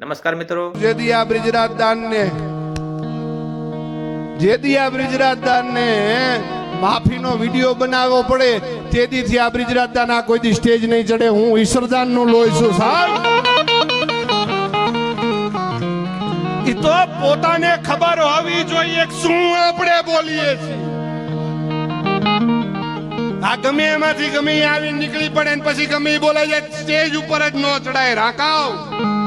નમસ્કાર મિત્રો. જેદિયા બ્રિજરાજ દાનને જેદિયા બ્રિજરાજ દાનને માફીનો વીડિયો બનાવવો પડે, તેદીથી આ બ્રિજરાજ દાન આ કોઈ સ્ટેજ નહીં ચડે. હું ઈશ્વરદાનનું લોહી છું, સાહેબ. ઈ તો પોતાને ખબર હોવી જોઈએ શું આપણે બોલીએ છીએ. આ ગમે એમાંથી ગમે એ આવી નીકળી પડે ને પછી ગમે એ છે, સ્ટેજ ઉપર જ ન ચડાય રાકાવ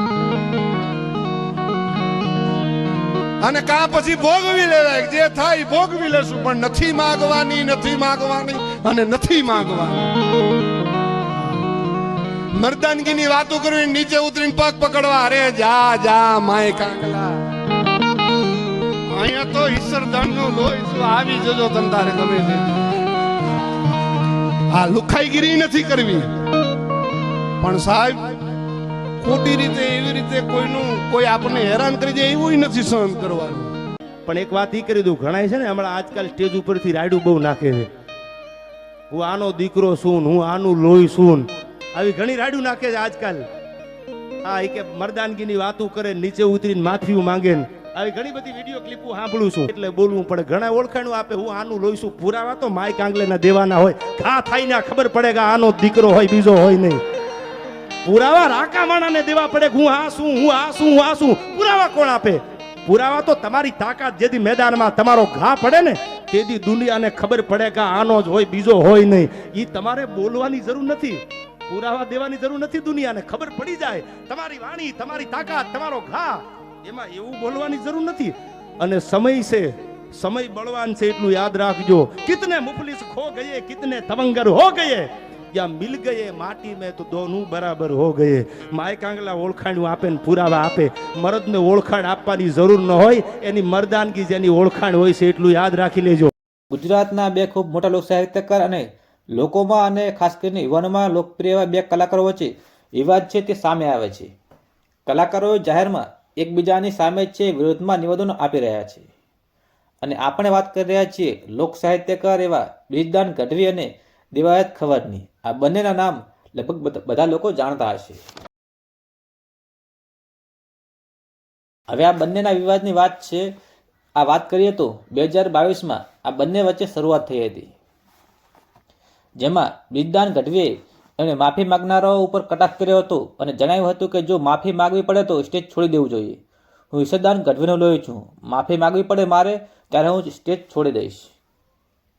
અને કા પછી ભોગવી લેવાય જે થાય ભોગવી લેશું પણ નથી માગવાની નથી માગવાની અને નથી માગવાની. મર્દાનગીની વાતો કરવી, નીચે ઉતરીને પગ પકડવા. અરે જા જા, માય કાંગલા. અહીંયા તો ઈશ્વરદાન નો લોહી આવી જજો તમ તારે ગમે છે આ લુખાઈગીરી નથી કરવી. પણ સાહેબ ખોટી રીતે, એવી રીતે કોઈનું, કોઈ આપણને હેરાન કરી જાય, એવું નથી સહન કરવાનું. પણ એક વાત એ કરી દઉં ઘણા છે ને, હમણાં આજકાલ સ્ટેજ ઉપરથી રાયડું બહુ નાખે છે. હું આનો દીકરો છું હું આનું લોહી છું આવી ઘણી રાયડું નાખે છે આજકાલ. હા, એ કે મર્દાનગીની વાતો કરે, નીચે ઉતરીને માફી માંગે ને, આવી ઘણી બધી વીડિયો ક્લિપો સાંભળું છું. એટલે બોલવું પડે ઘણા ઓળખાણું આપે, હું આનું લોહી છું. પુરાવા તો માય કાંગલેના દેવાના હોય, ઘા થાય ને ખબર પડે કે આનો દીકરો હોય, બીજો હોય નહીં. પુરાવા રાકા માણાને દેવા પડે હું આ શું હું આ શું હું આ શું પુરાવા કોણ આપે? પુરાવા તો તમારી તાકાત જેથી મેદાનમાં તમારો ઘા પડે ને, તેથી દુનિયાને ખબર પડે કે આનો જ હોય, બીજો હોય નહીં. એ તમારે બોલવાની જરૂર નથી. પુરાવા દેવાની જરૂર નથી દુનિયાને, ખબર પડી જાય. તમારી વાણી, તમારી તાકાત, તમારો ઘા, એમાં એવું બોલવાની જરૂર નથી. અને સમય છે, સમય બળવાન છે, એટલું યાદ રાખજો. કિતને મુફલિસ ખો ગયે, કિતને તવંગર હો ગયે? યા મિલ ગયે, માટી મેં તો દોનું બરાબર હો ગયે. માય કાંગલા ઓળખાણું આપે ને પુરાવા આપે. મરદને ઓળખાણ આપવાની જરૂર ન હોય, એની મરદાનગી જેની ઓળખાણ હોય છે એટલું યાદ રાખી લેજો. ગુજરાતના બે ખૂબ મોટા લોક સાહિત્યકાર અને લોકોમાં અને ખાસ કરીને યુવાનોમાં લોકપ્રિય એવા બે કલાકારો વચ્ચે વિવાદ છે તે સામે આવે છે. કલાકારો જાહેરમાં એકબીજાની સામે છે, વિરોધમાં નિવેદનો આપી રહ્યા છે. અને આપણે વાત કરી રહ્યા છીએ લોક સાહિત્યકાર એવા બ્રિજદાન ગઢવી અને દેવાયત ખવડની આ બંનેના નામ લગભગ બધ- લોકો જાણતા હશે. હવે આ બંનેના વિવાદની વાત છે. આ વાત કરીએ તો બે હજાર બાવીસમાં આ બંને વચ્ચે શરૂઆત થઈ હતી. જેમાં બિરદાન ગઢવીએ એમણે માફી માગનારાઓ ઉપર કટાક્ષ કર્યો હતો અને જણાવ્યું હતું કે જો માફી માગવી પડે તો સ્ટેજ છોડી દેવું જોઈએ. હું ઈશ્વરદાન ગઢવીનો લોહી છું. માફી માગવી પડે મારે ત્યારે હું સ્ટેજ છોડી દઈશ.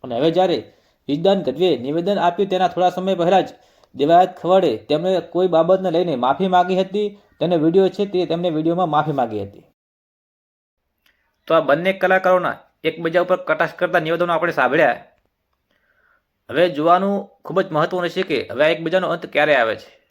અને હવે જ્યારે વિજદાન ગઢવીએ નિવેદન આપ્યું તેના થોડા સમય પહેલાં જ. દેવાયત ખવડે તેમણે કોઈ બાબતને લઈને માફી માગી હતી? તેનો વીડિયો છે તે તેમણે વિડીયોમાં માફી માગી હતી. તો આ બંને કલાકારોના એકબીજા ઉપર કટાક્ષ કરતા નિવેદનો આપણે સાંભળ્યા. હવે જોવાનું ખૂબ જ મહત્વનું છે કે હવે આ એકબીજાનો અંત ક્યારે આવે છે?